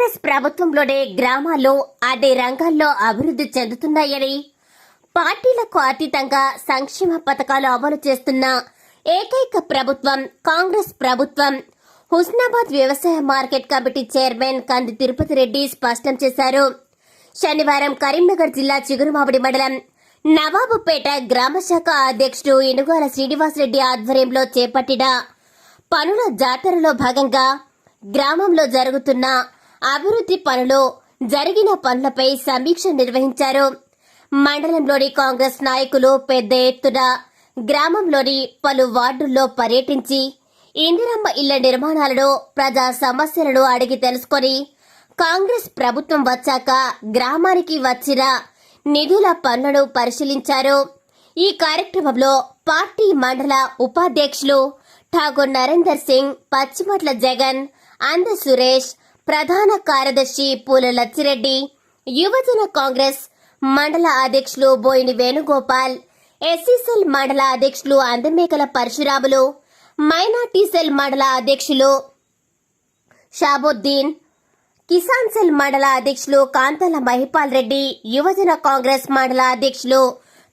కాంగ్రెస్ ప్రభుత్వంలోనే గ్రామాల్లో అదే రంగాల్లో అభివృద్ధి చెందుతున్నాయని పార్టీలకు అతీతంగా సంక్షేమ పథకాలు అమలు చేస్తున్న ఏకైక ప్రభుత్వం కాంగ్రెస్ ప్రభుత్వం. హుస్నాబాద్ వ్యవసాయ మార్కెట్ కమిటీ చైర్మన్ కంది తిరుపతి రెడ్డి స్పష్టం చేశారు. శనివారం కరీంనగర్ జిల్లా చిగురుమామిడి మండలం నవాబుపేట గ్రామ శాఖ అధ్యక్షుడు ఇనుగోల శ్రీనివాసరెడ్డి ఆధ్వర్యంలో చేపట్టిన పనుల జాతరలో భాగంగా గ్రామంలో జరుగుతున్న అభివృద్ధి పనులు జరిగిన పనులపై సమీక్ష నిర్వహించారు. మండలంలోని కాంగ్రెస్ నాయకులు పెద్ద ఎత్తున గ్రామంలోని పలు వార్డుల్లో పర్యటించి ఇందిరమ్మ ఇళ్ళ నిర్మాణాలను ప్రజా సమస్యలను అడిగి తెలుసుకొని కాంగ్రెస్ ప్రభుత్వం వచ్చాక గ్రామానికి వచ్చిన నిధుల పనులను పరిశీలించారు. ఈ కార్యక్రమంలో పార్టీ మండల ఉపాధ్యక్షులు ఠాగూర్ నరేందర్ సింగ్ పచ్చిమట్ల జగన్ అంద సురేష్ ప్రధాన కార్యదర్శి పూల లచ్చిరెడ్డి యువజన కాంగ్రెస్ మండల అధ్యక్షులు బోయిని వేణుగోపాల్ ఎస్సీసెల్ మండల అధ్యక్షులు అందమేకల పరశురాములు మైనార్టీ సెల్ మండల అధ్యక్షులు షాబుద్దీన్ కిసాన్ సెల్ మండల అధ్యక్షులు కాంతల మహిపాల్ రెడ్డి యువజన కాంగ్రెస్ మండల అధ్యక్షులు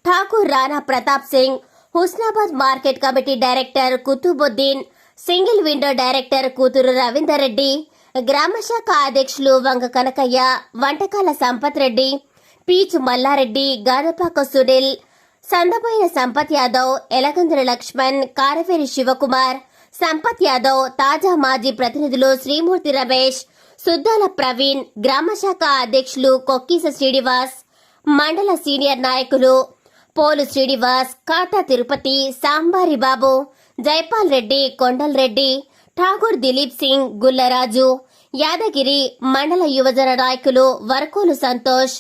Thakur Rana Pratap Singh Husnabad market committee director Qutubuddin single window director కూతురు రవీందర్ రెడ్డి గ్రామ శాఖ అధ్యక్షులు వంగ కనకయ్య వంటకాల సంపత్ రెడ్డి పీచు మల్లారెడ్డి గాదపాక సునీల్ సందపోయిన సంపత్ యాదవ్ ఎలగందుల లక్ష్మణ్ కారవేరి శివకుమార్ సంపత్ యాదవ్ తాజా మాజీ ప్రతినిధులు శ్రీమూర్తి రమేష్ సుద్దాల ప్రవీణ్ గ్రామ శాఖ అధ్యక్షులు కొక్కీస శ్రీనివాస్ మండల సీనియర్ నాయకులు పోలు శ్రీనివాస్ కాటా తిరుపతి సాంబారి బాబు జైపాల్ రెడ్డి కొండల్ రెడ్డి ఠాగూర్ దిలీప్ సింగ్ గుల్లరాజు యాదగిరి మండల యువజన నాయకులు వరకోలు సంతోష్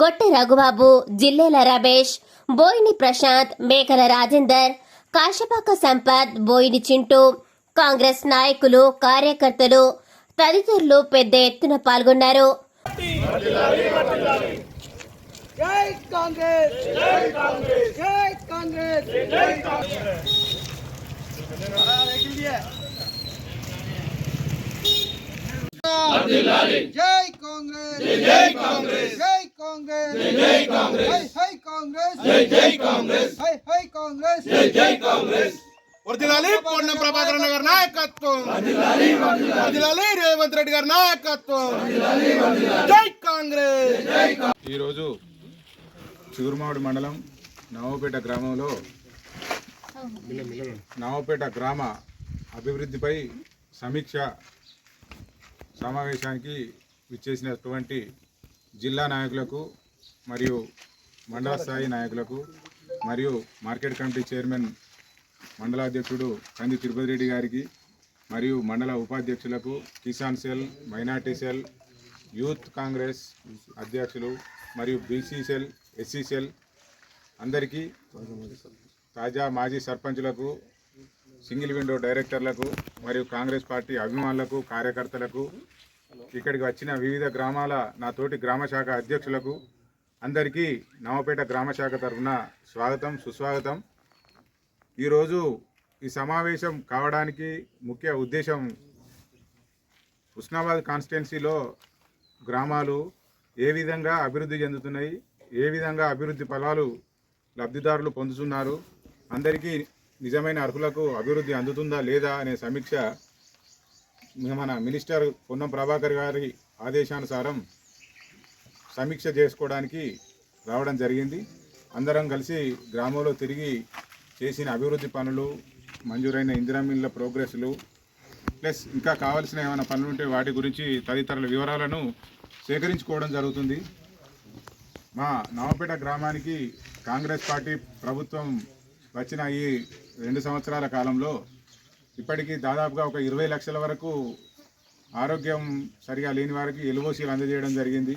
గొట్టె రఘుబాబు జిల్లేల రమేష్ బోయిని ప్రశాంత్ మేకల రాజేందర్ కాశపాక సంపత్ బోయిని చింటూ కాంగ్రెస్ నాయకులు కార్యకర్తలు తదితరులు పెద్ద ఎత్తున పాల్గొన్నారు. జై కాంగ్రెస్! జై కాంగ్రెస్! జై కాంగ్రెస్! జై కాంగ్రెస్! జై కాంగ్రెస్. జై కాంగ్రెస్. జై కాంగ్రెస్. జై కాంగ్రెస్. హై కాంగ్రెస్. జై జై కాంగ్రెస్. High high Congress. జై జై కాంగ్రెస్. వర్దిలాలి పొన్నం ప్రభాకర్ గారి నాయకత్వం. వర్దిలాలి రేవంత్ రెడ్డి గారి నాయకత్వం. జై కాంగ్రెస్. ఈరోజు చిగురుమావిడి మండలం నవపేట గ్రామంలో నవపేట గ్రామ అభివృద్ధిపై సమీక్ష సమావేశానికి విచ్చేసినటువంటి జిల్లా నాయకులకు మరియు మండల స్థాయి నాయకులకు మరియు మార్కెట్ కమిటీ చైర్మన్ మండలాధ్యక్షుడు కంది తిరుపతి రెడ్డి గారికి మరియు మండల ఉపాధ్యక్షులకు Kisan cell minority cell youth Congress అధ్యక్షులు మరియు బీసీ సెల్ ఎస్సీ సెల్ అందరికీ తాజా మాజీ సర్పంచులకు సింగిల్ విండో డైరెక్టర్లకు మరియు కాంగ్రెస్ పార్టీ అభిమానులకు కార్యకర్తలకు ఇక్కడికి వచ్చిన వివిధ గ్రామాల నా తోటి గ్రామ శాఖ అధ్యక్షులకు అందరికీ నవపేట గ్రామ శాఖ తరఫున స్వాగతం సుస్వాగతం. ఈరోజు ఈ సమావేశం కావడానికి ముఖ్య ఉద్దేశం ఉస్నాబాద్ కాన్స్టిట్యున్సీలో గ్రామాలు ఏ విధంగా అభివృద్ధి చెందుతున్నాయి ఏ విధంగా అభివృద్ధి ఫలాలు లబ్ధిదారులు పొందుతున్నారు అందరికీ నిజమైన అర్హులకు అభివృద్ధి అందుతుందా లేదా అనే సమీక్ష మన మినిస్టర్ పొన్నం ప్రభాకర్ గారి ఆదేశానుసారం సమీక్ష చేసుకోవడానికి రావడం జరిగింది. అందరం కలిసి గ్రామంలో తిరిగి చేసిన అభివృద్ధి పనులు మంజూరైన ఇందిరామిల్ల ప్రోగ్రెస్లు ప్లస్ ఇంకా కావాల్సిన ఏమైనా పనులు ఉంటే వాటి గురించి తదితరుల వివరాలను సేకరించుకోవడం జరుగుతుంది. మా నవపేట గ్రామానికి కాంగ్రెస్ పార్టీ ప్రభుత్వం వచ్చిన ఈ రెండు సంవత్సరాల కాలంలో ఇప్పటికీ దాదాపుగా ఒక ఇరవై లక్షల వరకు ఆరోగ్యం సరిగా లేని వారికి ఎలువోసీలు అందజేయడం జరిగింది.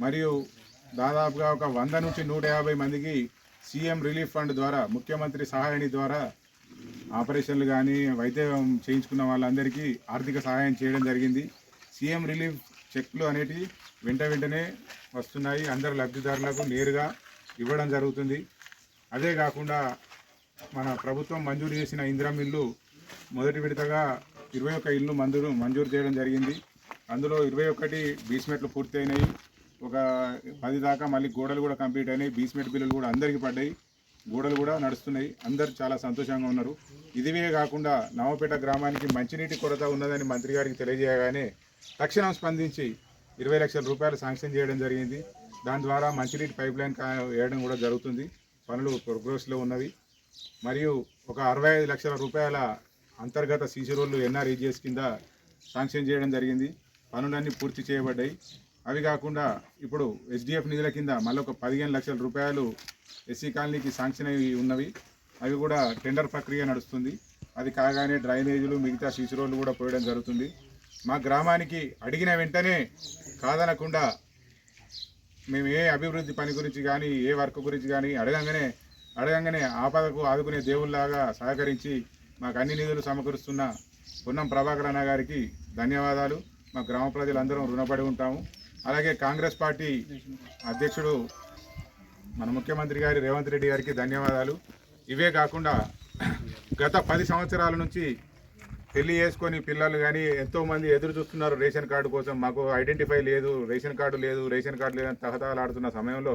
మరియు దాదాపుగా ఒక వంద నుంచి నూట యాభై మందికి సీఎం రిలీఫ్ ఫండ్ ద్వారా ముఖ్యమంత్రి సహాయని ద్వారా ఆపరేషన్లు కానీ వైద్యం చేయించుకున్న వాళ్ళందరికీ ఆర్థిక సహాయం చేయడం జరిగింది. సీఎం రిలీఫ్ చెక్లు అనేటివి వెంట వెంటనే వస్తున్నాయి. అందరు లబ్ధిదారులకు నేరుగా ఇవ్వడం జరుగుతుంది. అదే కాకుండా మన ప్రభుత్వం మంజూరు చేసిన ఇందిరం ఇల్లు మొదటి విడతగా ఇరవై ఒక్క ఇల్లు మంజూరు మంజూరు చేయడం జరిగింది. అందులో ఇరవై ఒకటి బీస్మెట్లు పూర్తి అయినాయి ఒక పది దాకా మళ్ళీ గోడలు కూడా కంప్లీట్ అయినాయి. బీస్మెట్ బిల్లులు కూడా అందరికీ పడ్డాయి. గోడలు కూడా నడుస్తున్నాయి. అందరు చాలా సంతోషంగా ఉన్నారు. ఇదివే కాకుండా నవపేట గ్రామానికి మంచినీటి కొరత ఉన్నదని మంత్రి గారికి తెలియజేయగానే తక్షణం స్పందించి ఇరవై లక్షల రూపాయలు శాంక్షన్ చేయడం జరిగింది. దాని ద్వారా మంచినీటి పైప్ లైన్ కా- వేయడం కూడా జరుగుతుంది. పనులు ప్రోగ్రెస్లో ఉన్నవి. మరియు ఒక అరవై ఐదు లక్షల రూపాయల అంతర్గత సీసీ రోడ్లు ఎన్ఆర్ఈజిఎస్ కింద శాంక్షన్ చేయడం జరిగింది. పనులన్నీ పూర్తి చేయబడ్డాయి. అవి కాకుండా ఇప్పుడు ఎస్డిఎఫ్ నిధుల కింద మళ్ళీ ఒక పదిహేను లక్షల రూపాయలు ఎస్సీ కాలనీకి శాంక్షన్ అయి ఉన్నవి. అవి కూడా టెండర్ ప్రక్రియ నడుస్తుంది. అది కాగానే డ్రైనేజీలు మిగతా సీసీ రోడ్లు కూడా పోయడం జరుగుతుంది. మా గ్రామానికి అడిగిన వెంటనే కాదనకుండా మేము ఏ అభివృద్ధి పని గురించి కానీ ఏ వర్క్ గురించి కానీ అడగంగానే అడగంగానే ఆపదకు ఆదుకునే దేవుళ్ళలాగా సహకరించి మాకు అన్ని నిధులు సమకూరుస్తున్న పొన్నం ప్రభాకర్ అన్న గారికి ధన్యవాదాలు. మా గ్రామ ప్రజలందరం రుణపడి ఉంటాము. అలాగే కాంగ్రెస్ పార్టీ అధ్యక్షుడు మన ముఖ్యమంత్రి గారి రేవంత్ రెడ్డి గారికి ధన్యవాదాలు. ఇవే కాకుండా గత పది సంవత్సరాల నుంచి పెళ్ళి చేసుకొని పిల్లలు కానీ ఎంతోమంది ఎదురు చూస్తున్నారు రేషన్ కార్డు కోసం. మాకు ఐడెంటిఫై లేదు రేషన్ కార్డు లేదు రేషన్ కార్డు లేదని తహతహలాడుతున్న సమయంలో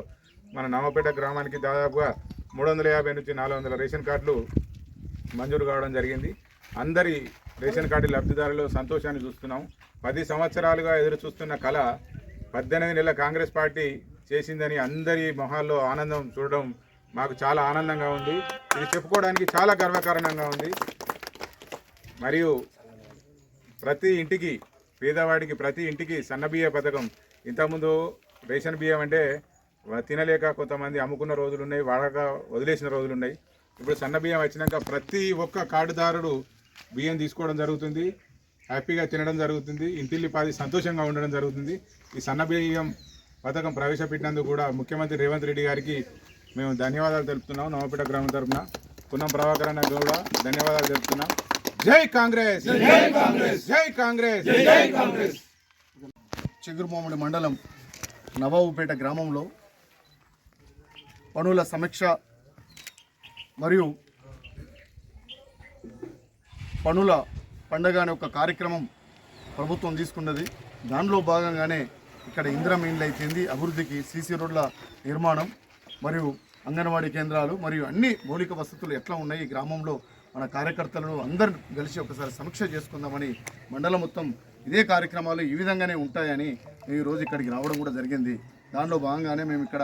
మన నవపేట గ్రామానికి దాదాపుగా మూడు వందల యాభై నుంచి నాలుగు వందల రేషన్ కార్డులు మంజూరు కావడం జరిగింది. అందరి రేషన్ కార్డు లబ్ధిదారులు సంతోషాన్ని చూస్తున్నాం. పది సంవత్సరాలుగా ఎదురు చూస్తున్న కళ పద్దెనిమిది నెలల కాంగ్రెస్ పార్టీ చేసిందని అందరి మొహాల్లో ఆనందం చూడడం మాకు చాలా ఆనందంగా ఉంది. ఇది చెప్పుకోవడానికి చాలా గర్వకారణంగా ఉంది. మరియు ప్రతి ఇంటికి పేదవాడికి ప్రతి ఇంటికి సన్నబియ్య పథకం. ఇంతకుముందు రేషన్ బియ్యం అంటే తినలేక కొంతమంది అమ్ముకున్న రోజులు ఉన్నాయి వాడక వదిలేసిన రోజులు ఉన్నాయి ఇప్పుడు సన్న బియ్యం వచ్చినాక ప్రతి ఒక్క కార్డుదారుడు బియ్యం తీసుకోవడం జరుగుతుంది హ్యాపీగా తినడం జరుగుతుంది ఇంటిల్లి పాది సంతోషంగా ఉండడం జరుగుతుంది. ఈ సన్న బియ్యం పథకం ప్రవేశపెట్టినందుకు కూడా ముఖ్యమంత్రి రేవంత్ రెడ్డి గారికి మేము ధన్యవాదాలు తెలుపుతున్నాం నవపేట గ్రామం తరఫున పున్నం ప్రభాకర్ అన్న కూడా ధన్యవాదాలు తెలుపుతున్నాం. జై కాంగ్రెస్! జై కాంగ్రెస్! జై కాంగ్రెస్! జై కాంగ్రెస్! చిగురుమామిడి మండలం నవాబుపేట గ్రామంలో పనుల సమీక్ష మరియు పనుల పండగ అనే ఒక కార్యక్రమం ప్రభుత్వం తీసుకున్నది. దానిలో భాగంగానే ఇక్కడ ఇంద్రం ఇండ్లు అయితేంది అభివృద్ధికి సీసీ రోడ్ల నిర్మాణం మరియు అంగన్వాడీ కేంద్రాలు మరియు అన్ని మౌలిక వసతులు ఎట్లా ఉన్నాయి ఈ గ్రామంలో మన కార్యకర్తలను అందరు కలిసి ఒకసారి సమీక్ష చేసుకుందామని మండలం మొత్తం ఇదే కార్యక్రమాలు ఈ విధంగానే ఉంటాయని మేము ఈరోజు ఇక్కడికి రావడం కూడా జరిగింది. దానిలో భాగంగానే మేము ఇక్కడ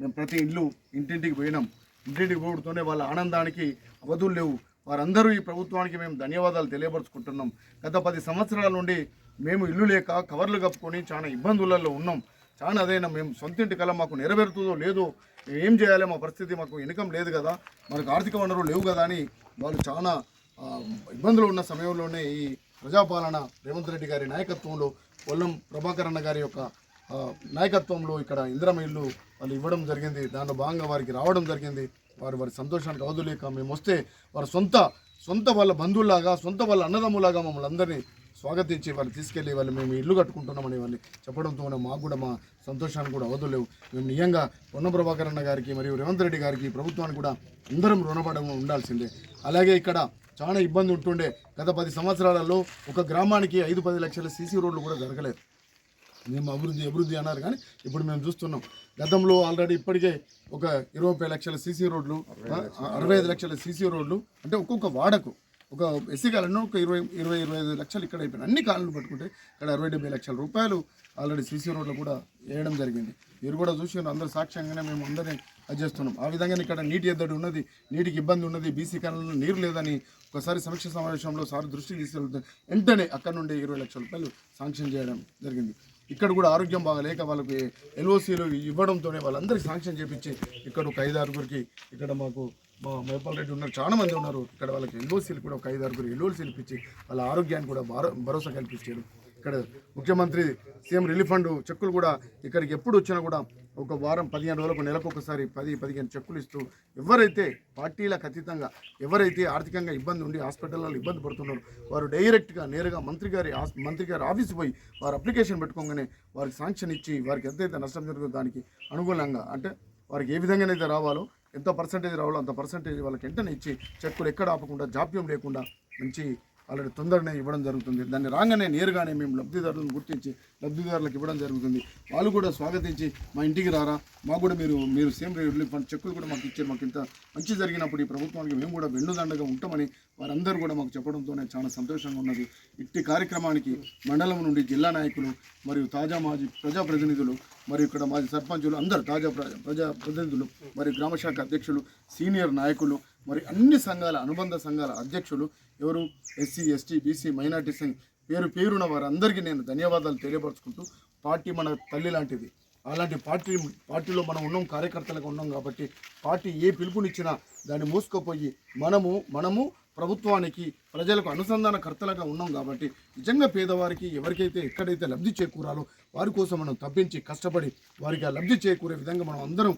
మేము ప్రతి ఇల్లు ఇంటింటికి పోయినాం. ఇంటింటికి పోవడంతోనే వాళ్ళ ఆనందానికి అవధులు లేవు. వారందరూ ఈ ప్రభుత్వానికి మేము ధన్యవాదాలు తెలియపరుచుకుంటున్నాం. గత పది సంవత్సరాల నుండి మేము ఇల్లు లేక కవర్లు కప్పుకొని చాలా ఇబ్బందులలో ఉన్నాం. చాలా అదైనా మేము సొంత ఇంటి కల మాకు నెరవేరుతుందో లేదో మేము ఏం చేయాలి? మా పరిస్థితి మాకు ఇన్కమ్ లేదు కదా. మనకు ఆర్థిక వనరులు లేవు కదా అని వాళ్ళు చాలా ఇబ్బందులు ఉన్న సమయంలోనే ఈ ప్రజాపాలన రేవంత్ రెడ్డి గారి నాయకత్వంలో పొల్లం ప్రభాకర్ అన్న గారి యొక్క నాయకత్వంలో ఇక్కడ ఇందిరమ ఇల్లు వాళ్ళు ఇవ్వడం జరిగింది. దానిలో భాగంగా వారికి రావడం జరిగింది. వారు వారి సంతోషానికి అవధులేక మేము వస్తే వారి సొంత సొంత వాళ్ళ బంధువులాగా సొంత వాళ్ళ అన్నదమ్ములాగా మమ్మల్ని అందరినీ స్వాగతించి వాళ్ళు తీసుకెళ్ళి వాళ్ళు మేము ఇల్లు కట్టుకుంటున్నామని వాళ్ళు చెప్పడంతో మాకు కూడా మా సంతోషానికి కూడా అవధులేవు మేము నిజంగా పొన్న ప్రభాకర్ అన్న గారికి మరియు రేవంత్ రెడ్డి గారికి ప్రభుత్వానికి కూడా అందరం రుణపడము ఉండాల్సిందే. అలాగే ఇక్కడ చాలా ఇబ్బంది ఉంటుండే. గత పది సంవత్సరాలలో ఒక గ్రామానికి ఐదు పది లక్షల సీసీ రోడ్లు కూడా జరగలేదు. మేము అభివృద్ధి అభివృద్ధి అన్నారు కానీ ఇప్పుడు మేము చూస్తున్నాం. గతంలో ఆల్రెడీ ఇప్పటికే ఒక ఇరవై ముప్పై లక్షల సీసీ రోడ్లు అరవై ఐదు లక్షల సీసీ రోడ్లు అంటే ఒక్కొక్క వాడకు ఒక ఎస్సీ కాలంలో ఒక ఇరవై ఇరవై ఇరవై ఐదు లక్షలు ఇక్కడ అయిపోయిన అన్ని కాలను పట్టుకుంటే ఇక్కడ అరవై డెబ్బై లక్షల రూపాయలు ఆల్రెడీ సీసీ రోడ్లు కూడా వేయడం జరిగింది. మీరు కూడా చూసి అందరు సాక్ష్యంగానే మేము అందరినీ అది చేస్తున్నాం. ఆ విధంగా ఇక్కడ నీటి ఎద్దడి ఉన్నది నీటికి ఇబ్బంది ఉన్నది బీసీ కాలంలో నీరు లేదని ఒకసారి సమీక్ష సమావేశంలో సార్ దృష్టికి తీసుకెళ్తే వెంటనే అక్కడ నుండి ఇరవై లక్షల రూపాయలు శాంక్షన్ చేయడం జరిగింది. ఇక్కడ కూడా ఆరోగ్యం బాగాలేక వాళ్ళకి ఎల్ఓసీలు ఇవ్వడంతోనే వాళ్ళందరికీ శాంక్షన్ చేపించి ఇక్కడ ఒక ఐదు ఆరుగురికి ఇక్కడ మాకు మా మేపాల్ రెడ్డి ఉన్నారు చాలా మంది ఉన్నారు. ఇక్కడ వాళ్ళకి ఎల్ఓసీలు కూడా ఒక ఐదు ఆరుగురు ఎల్ఓసీలు ఇప్పించి వాళ్ళ ఆరోగ్యాన్ని కూడా భరోసా కల్పించారు ఇక్కడ ముఖ్యమంత్రి సీఎం రిలీఫ్ ఫండ్ చెక్కులు కూడా ఇక్కడికి ఎప్పుడు వచ్చినా కూడా ఒక వారం పదిహేను రోజులకు నెలకు ఒకసారి పది పదిహేను చెక్కులు ఇస్తూ ఎవరైతే పార్టీలకు అతీతంగా ఎవరైతే ఆర్థికంగా ఇబ్బంది ఉండి హాస్పిటల్లో ఇబ్బంది పడుతున్నారో వారు డైరెక్ట్గా నేరుగా మంత్రి గారి ఆస్- మంత్రి గారి ఆఫీస్ పోయి వారు అప్లికేషన్ పెట్టుకోగానే వారికి శాంక్షన్ ఇచ్చి వారికి ఎంతైతే నష్టం జరుగుతుందో దానికి అనుగుణంగా అంటే వారికి ఏ విధంగానైతే రావాలో ఎంత పర్సంటేజ్ రావాలో అంత పర్సంటేజ్ వాళ్ళకి వెంటనే ఇచ్చి చెక్కులు ఎక్కడ ఆపకుండా జాప్యం లేకుండా మంచి ఆల్రెడీ తొందరనే ఇవ్వడం జరుగుతుంది. దాన్ని రాగానే నేరుగానే మేము లబ్ధిదారులను గుర్తించి లబ్ధిదారులకు ఇవ్వడం జరుగుతుంది. వాళ్ళు కూడా స్వాగతించి మా ఇంటికి రారా? మాకు కూడా మీరు మీరు సేమ్ రిలీఫ్ ఫండ్ చెక్కులు కూడా మాకు ఇచ్చారు. మాకు ఇంత మంచి జరిగినప్పుడు ఈ ప్రభుత్వానికి మేము కూడా వెన్నుదండగా ఉంటామని వారందరూ కూడా మాకు చెప్పడంతోనే చాలా సంతోషంగా ఉన్నది. ఇట్టి కార్యక్రమానికి మండలం నుండి జిల్లా నాయకులు మరియు తాజా మాజీ ప్రజాప్రతినిధులు మరియు ఇక్కడ మాజీ సర్పంచులు అందరు తాజా ప్రజా ప్రతినిధులు మరియు గ్రామ శాఖ అధ్యక్షులు సీనియర్ నాయకులు మరి అన్ని సంఘాల అనుబంధ సంఘాల అధ్యక్షులు ఎవరు ఎస్సీ ఎస్టీ బీసీ మైనార్టీ సంఘ్ పేరు పేరున వారందరికీ నేను ధన్యవాదాలు తెలియపరుచుకుంటూ పార్టీ మన తల్లి లాంటిది. అలాంటి పార్టీ పార్టీలో మనం ఉన్నాం కార్యకర్తలుగా ఉన్నాం కాబట్టి పార్టీ ఏ పిలుపునిచ్చినా దాన్ని మోసుకుపోయి మనము మనము ప్రభుత్వానికి ప్రజలకు అనుసంధానకర్తలుగా ఉన్నాం కాబట్టి నిజంగా పేదవారికి ఎవరికైతే ఎక్కడైతే లబ్ధి చేకూరాలో వారి కోసం మనం తప్పించి కష్టపడి వారికి ఆ లబ్ధి చేకూరే విధంగా మనం అందరం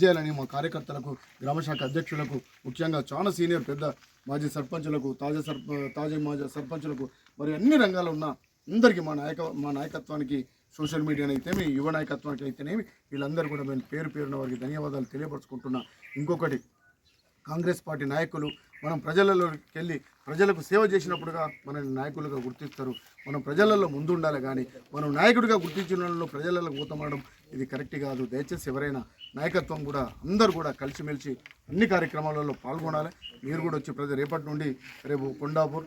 చేయాలని మా కార్యకర్తలకు గ్రామశాఖ అధ్యక్షులకు ముఖ్యంగా చాలా సీనియర్ పెద్ద మాజీ సర్పంచులకు తాజా సర్ప తాజా మాజీ సర్పంచులకు మరి అన్ని రంగాల్లో ఉన్న అందరికీ మా నాయక మా నాయకత్వానికి సోషల్ మీడియాని అయితేనే యువ నాయకత్వానికి అయితేనేమి వీళ్ళందరూ కూడా మేము పేరు పేరున వారికి ధన్యవాదాలు తెలియపరచుకుంటున్నా. ఇంకొకటి కాంగ్రెస్ పార్టీ నాయకులు మనం ప్రజలలోకి వెళ్ళి ప్రజలకు సేవ చేసినప్పుడుగా మన నాయకులుగా గుర్తిస్తారు. మనం ప్రజలలో ముందుండాలి కానీ మనం నాయకుడిగా గుర్తించిన ప్రజలలో పోతామనడం ఇది కరెక్ట్ కాదు. దయచేసి ఎవరైనా నాయకత్వం కూడా అందరూ కూడా కలిసిమెలిసి అన్ని కార్యక్రమాలలో పాల్గొనాలి. మీరు కూడా వచ్చి ప్రతి రేపటి నుండి రేపు కొండాపూర్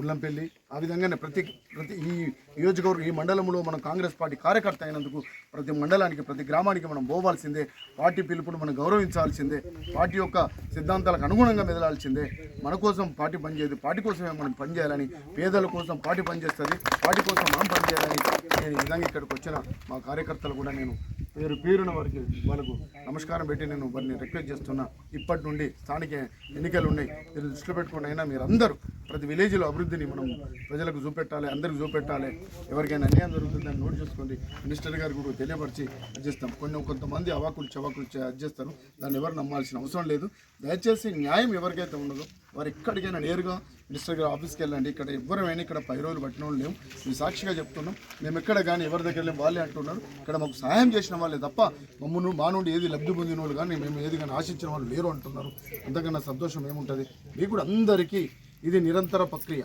ఉల్లంపల్లి ఆ విధంగానే ప్రతి ప్రతి ఈ నియోజకవర్గం ఈ మండలంలో మనం కాంగ్రెస్ పార్టీ కార్యకర్త అయినందుకు ప్రతి మండలానికి ప్రతి గ్రామానికి మనం పోవాల్సిందే. పార్టీ పిలుపును మనం గౌరవించాల్సిందే. పార్టీ యొక్క సిద్ధాంతాలకు అనుగుణంగా మెదలాల్సిందే. మన కోసం పార్టీ పనిచేయదు. పార్టీ కోసమే మనం పనిచేయాలని పేదల కోసం పార్టీ పనిచేస్తుంది. పార్టీ కోసం మనం పనిచేయాలని నేను ఈ విధంగా ఇక్కడికి వచ్చిన మా కార్యకర్తలు కూడా నేను పేరు పేరున వారికి వాళ్ళకు నమస్కారం పెట్టి నేను వారిని రిక్వెస్ట్ చేస్తున్నా. ఇప్పటి నుండి స్థానిక ఎన్నికలు ఉన్నాయి. మీరు దృష్టిలో పెట్టుకుని అయినా మీరు అందరూ ప్రతి విలేజ్లో అభివృద్ధిని మనం ప్రజలకు చూపెట్టాలి అందరికి చూపెట్టాలి. ఎవరికైనా అన్యాయం జరుగుతుందని నోట్ చేసుకోండి. మినిస్టర్ గారు కూడా తెలియపరిచి చేస్తాం. కొన్ని కొంతమంది అవాకులు చవాకులు చే- చేస్తారు. దాన్ని ఎవరు నమ్మాల్సిన అవసరం లేదు. దయచేసి న్యాయం ఎవరికైతే ఉండదో వారు ఎక్కడికైనా నేరుగా మినిస్టర్ గారు ఆఫీస్కి వెళ్ళండి. ఇక్కడ ఎవరైనా ఇక్కడ పై రోజులు పట్టిన వాళ్ళు లేవు. మేము సాక్షిగా చెప్తున్నాం. మేము ఎక్కడ కానీ ఎవరి దగ్గర లేము వాళ్ళే అంటున్నారు. ఇక్కడ మాకు సహాయం చేసిన వాళ్ళే తప్ప మమ్మల్ని మా నుండి ఏది లబ్ధి పొందిన వాళ్ళు కానీ మేము ఏది కానీ ఆశించిన వాళ్ళు లేరు అంటున్నారు. అంతకన్నా సంతోషం ఏముంటుంది? మీకు కూడా అందరికీ ఇది నిరంతర ప్రక్రియ.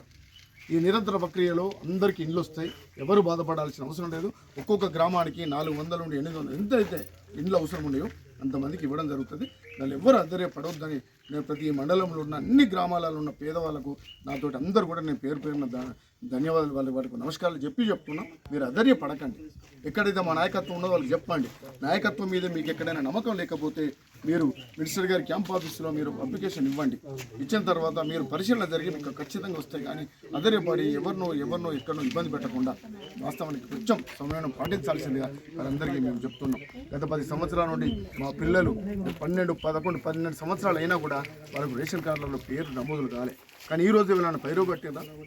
ఈ నిరంతర ప్రక్రియలో అందరికీ ఇండ్లు వస్తాయి. ఎవరు బాధపడాల్సిన అవసరం లేదు. ఒక్కొక్క గ్రామానికి నాలుగు వందల నుండి ఎనిమిది వందలు ఎంతైతే ఇండ్లు అవసరం ఉన్నాయో అంతమందికి ఇవ్వడం జరుగుతుంది. దాన్ని ఎవరు అద్దరేపడవద్దని నేను ప్రతి మండలంలో ఉన్న అన్ని గ్రామాలలో ఉన్న పేదవాళ్ళకు నాతోటి అందరు కూడా నేను పేరు పేరున ధన్యవాదాలు వాళ్ళ వారికి నమస్కారాలు చెప్పి చెప్తున్నా. మీరు అధైర్య పడకండి ఎక్కడైతే మా నాయకత్వం ఉన్నదో వాళ్ళకి చెప్పండి. నాయకత్వం మీద మీకు ఎక్కడైనా నమ్మకం లేకపోతే మీరు మినిస్టర్ గారి క్యాంప్ ఆఫీస్లో మీరు అప్లికేషన్ ఇవ్వండి. ఇచ్చిన తర్వాత మీరు పరిశీలన జరిగి మీకు ఖచ్చితంగా వస్తాయి. కానీ అధైర్యపడి ఎవరినో ఎవరినో ఎక్కడో ఇబ్బంది పెట్టకుండా వాస్తవానికి కొంచెం సమయం పాటించాల్సిందిగా వారందరికీ మేము చెప్తున్నాం. గత పది సంవత్సరాల నుండి మా పిల్లలు పన్నెండు పదకొండు పన్నెండు సంవత్సరాలు అయినా కూడా వాళ్ళకు రేషన్ కార్డులలో పేరు నమోదులు కాలే. కానీ ఈ రోజు వీళ్ళని పైరు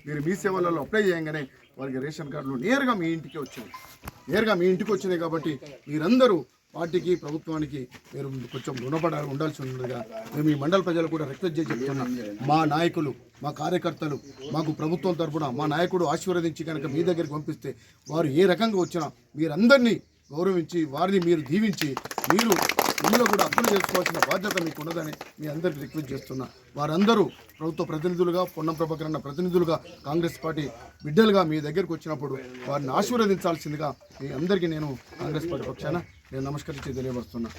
మీరు మీ సేవలలో అప్లై చేయగానే వారికి రేషన్ కార్డులు నేరుగా మీ ఇంటికి వచ్చింది నేరుగా మీ ఇంటికి వచ్చినాయి కాబట్టి మీరందరూ పార్టీకి ప్రభుత్వానికి మీరు కొంచెం రుణపడాలి ఉండాల్సి ఉండగా మేము ఈ మండల ప్రజలు కూడా రిక్వెస్ట్ చేసి చెప్తున్నాం. మా నాయకులు మా కార్యకర్తలు మాకు ప్రభుత్వం తరఫున మా నాయకుడు ఆశీర్వదించి కనుక మీ దగ్గరికి పంపిస్తే వారు ఏ రకంగా వచ్చినా మీరందరినీ గౌరవించి వారిని మీరు దీవించి మీరు ఇందులో కూడా అప్పులు చేసుకోవాల్సిన బాధ్యత మీకు ఉన్నదని మీ అందరికి రిక్వెస్ట్ చేస్తున్నా. వారందరూ ప్రభుత్వ ప్రతినిధులుగా పొన్నం ప్రభాకర్ ప్రతినిధులుగా కాంగ్రెస్ పార్టీ బిడ్డలుగా మీ దగ్గరికి వచ్చినప్పుడు వారిని ఆశీర్వదించాల్సిందిగా మీ అందరికీ నేను కాంగ్రెస్ పార్టీ పక్షాన నేను నమస్కరించి తెలియపరుస్తున్నా.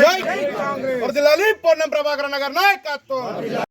జై కాంగ్రెస్. పొన్నం ప్రభాకర్ గారి నాయకత్వం.